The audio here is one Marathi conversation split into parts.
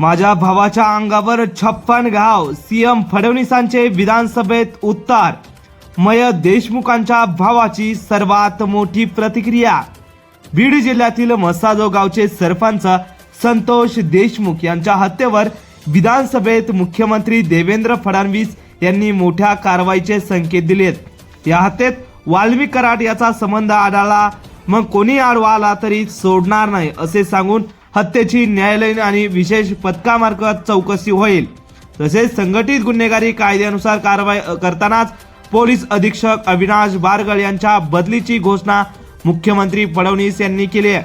माझ्या भावाच्या अंगावर छप्पन घाव. सीएम फडणवीसांचे विधानसभेत उत्तर. मय देशमुखांच्या भावाची सर्वात मोठी प्रतिक्रिया. बीड जिल्ह्यातील मसाजो गावचे सरपंच संतोष देशमुख यांच्या हत्येवर विधानसभेत मुख्यमंत्री देवेंद्र फडणवीस यांनी मोठ्या कारवाईचे संकेत दिलेत. या हत्येत वाल्मी कराड याचा संबंध आढळला. मग कोणी आडवा आला तरी सोडणार नाही असे सांगून हत्येची न्यायालयीन आणि विशेष पथकामार्फत चौकशी होईल. तसेच संघटित गुन्हेगारी कायद्यानुसार कारवाई करतानाच पोलीस अधीक्षक अविनाश बारगळ यांच्या बदलीची घोषणा मुख्यमंत्री फडणवीस यांनी केली आहे.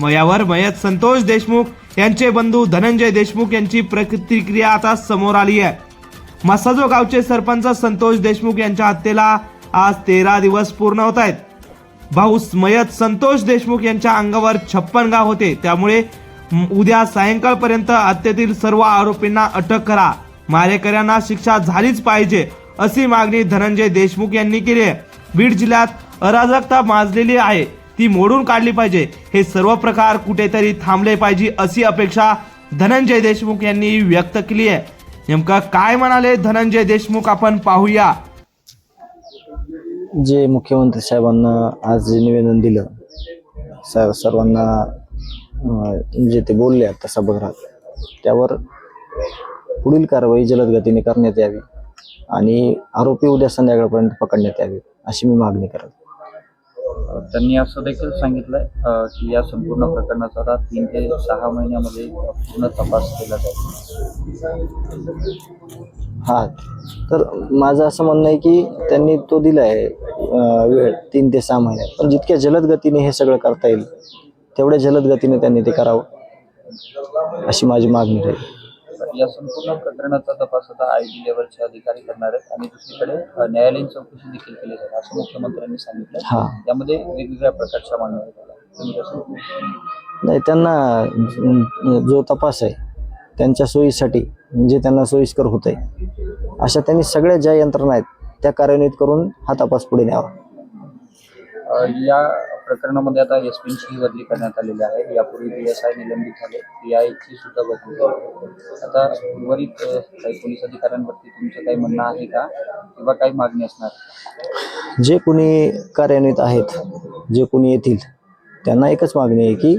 मयावर यावर मयत संतोष देशमुख यांचे बंधू धनंजय देशमुख यांची प्रतिक्रिया आता समोर आली आहे. मसाजो गावचे सरपंच संतोष देशमुख यांच्या हत्येला आज तेरा दिवस पूर्ण होत आहेत. भाऊ मयत संतोष देशमुख यांच्या अंगावर छप्पन गाव होते. त्यामुळे उद्या सायंकाळपर्यंत हत्येतील सर्व आरोपींना अटक करा. मारेकऱ्यांना शिक्षा झालीच पाहिजे अशी मागणी धनंजय देशमुख यांनी केली आहे. बीड जिल्ह्यात अराजकता माजलेली आहे. ती मोडून काढली पाहिजे. हे सर्व प्रकार कुठेतरी थांबले पाहिजे अशी अपेक्षा धनंजय देशमुख यांनी व्यक्त केली आहे. नेमकं काय म्हणाले धनंजय देशमुख आपण पाहूया. जे मुख्यमंत्री साहेबांना आज जे निवेदन दिलं सर सर्वांना जे ते बोलले आता सभागृहात त्यावर पुढील कारवाई जलद गतीने करण्यात यावी आणि आरोपी उद्या संध्याकाळपर्यंत पकडण्यात यावे अशी मी मागणी करत. त्यांनी असं देखील सांगितलंय अ, की या संपूर्ण प्रकरणाचा आता तीन ते सहा महिन्यामध्ये पूर्ण तपास केला जाईल. हा तर माझं असं म्हणणं आहे की त्यांनी तो दिला आहे वेळ तीन ते सहा महिन्यात. पण जितक्या जलद गतीने हे सगळं करता येईल तेवढ्या जलद गतीने त्यांनी ते करावं अशी माझी मागणी राहील. या संपूर्ण प्रकरणाचा तपास आता आय डी लेवलचे अधिकारी करणार आहेत आणि दुसरीकडे न्यायालयीन चौकशी देखील केली जाईल असं मुख्यमंत्र्यांनी सांगितलं. हा. यामध्ये वेगवेगळ्या प्रकारच्या मागण्या नाही त्यांना जो तपास आहे त्यांच्या सोयीसाठी म्हणजे त्यांना सोयीस्कर होत आहे अशा त्यांनी सगळ्या ज्या यंत्रणा आहेत त्या कार्यान्वित करून हा तपास पुढे न्यावा. या प्रकरणामध्ये आता एस पीची बदली करण्यात आलेली आहे. यापूर्वी पी एस आय निलंबित झाले. पी आयची सुद्धा बदली झाली आता उर्वरित काही पोलीस अधिकाऱ्यांवरती तुमचं काही म्हणणं आहे का? किंवा काही मागणी असणार? जे कोणी कार्यान्वित आहेत जे कोणी येतील त्यांना एकच मागणी आहे की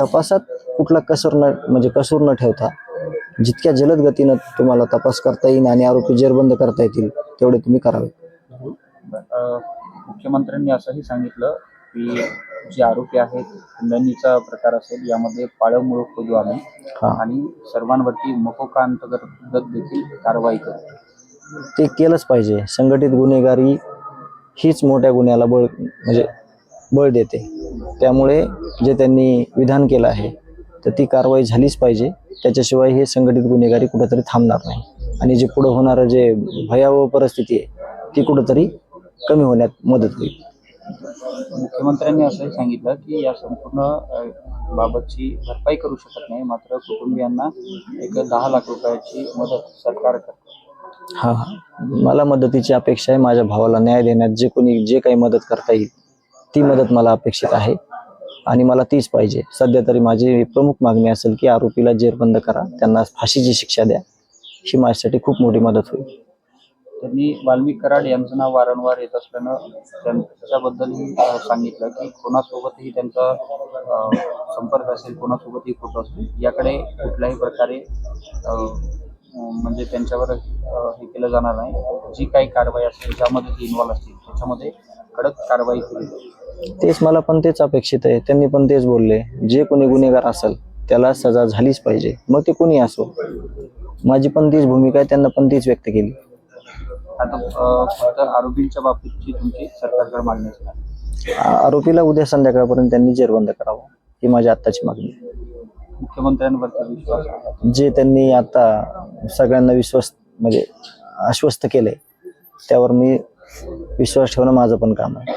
तपासात कुठला कसर न म्हणजे कसूर न ठेवता जितक्या जलद गतीनं तुम्हाला तपास करता येईल आणि आरोपी जेरबंद करता येतील तेवढे तुम्ही करावे. मुख्यमंत्र्यांनी असंही सांगितलं की जे आरोपी आहेत खंडणीचा प्रकार असेल यामध्ये पाळमुळं खोदू आम्ही. हा. आणि सर्वांवरती मकोका अंतर्गत देखील कारवाई करू. ते केलंच पाहिजे. संघटित गुन्हेगारी हीच मोठ्या गुन्ह्याला बळ म्हणजे बळ देते. त्यामुळे जे त्यांनी विधान केलं आहे तर ती कारवाई झालीच पाहिजे. त्याच्याशिवाय हे संघटित गुन्हेगारी कुठंतरी थांबणार नाही. आणि जे पुढं होणारं जे भयावह परिस्थिती आहे ती कुठंतरी कमी होण्यात मदत होईल. मुख्यमंत्र्यांनी असंही सांगितलं की या संपूर्ण बाबतची भरपाई करू शकत नाही मात्र कुटुंबियांना एक दहा लाख रुपयाची मदत सरकार करतं. हा हा. मला मदतीची अपेक्षा आहे. माझ्या भावाला न्याय देण्यात जे कोणी जे काही मदत करता येईल ती मदत मला अपेक्षित आहे. आणि मला तीच पाहिजे. सध्या तरी माझी प्रमुख मागणी असेल की आरोपीला जेरबंद करा. त्यांना फाशीची शिक्षा द्या. ही माझ्यासाठी खूप मोठी मदत होईल. त्यांनी वाल्मिक कराड यांचं नाव वारंवार येत असल्यानं त्याच्याबद्दलही सांगितलं की कोणासोबतही त्यांचा संपर्क असेल कोणासोबतही फोटो असेल याकडे कुठल्याही प्रकारे म्हणजे त्यांच्यावर हे केलं जाणार नाही. जी काही कारवाई असेल ज्यामध्ये ते इन्व्हॉल्व असतील त्याच्यामध्ये कडक कारवाई केली जाईल. तेच मला पण तेच अपेक्षित आहे. त्यांनी पण तेच बोलले. जे कोणी गुन्हेगार असेल त्याला सजा झालीच पाहिजे. मग ते कोणी असो? माझी पण तीच भूमिका आहे त्यांना पण तीच व्यक्त केली. आता फक्त आरोपींच्या बाबतीतची तुमची सरकारकडे मागणी असणार. आरोपीला उद्या संध्याकाळपर्यंत त्यांनी जेरबंद करावं ही माझी आत्ताची मागणी. आहे. मुख्यमंत्र्यांवरती विश्वास जे त्यांनी आता सगळ्यांना विश्वास म्हणजे आश्वस्त केलंय त्यावर मी विश्वास ठेवणं माझं पण काम आहे.